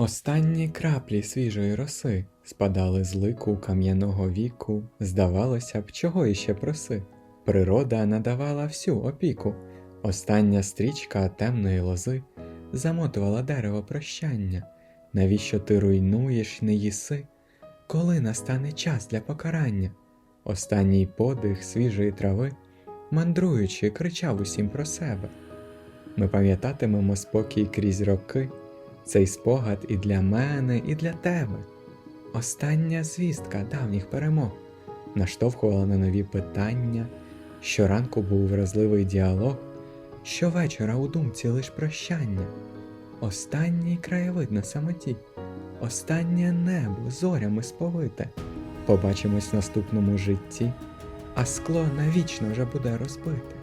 Останні краплі свіжої роси спадали з лику кам'яного віку, здавалося б, чого іще проси. Природа надавала всю опіку. Остання стрічка темної лози замотувала дерево прощання. Навіщо ти руйнуєш, не їси, коли настане час для покарання? Останній подих свіжої трави, мандруючи, кричав усім про себе. Ми пам'ятатимемо спокій крізь роки, цей спогад і для мене, і для тебе. Остання звістка давніх перемог наштовхувала на нові питання. Щоранку був вразливий діалог, щовечора у думці лиш прощання. Останній краєвид на самоті, останнє небо зорями сповите. Побачимось в наступному житті, а скло навічно вже буде розбите.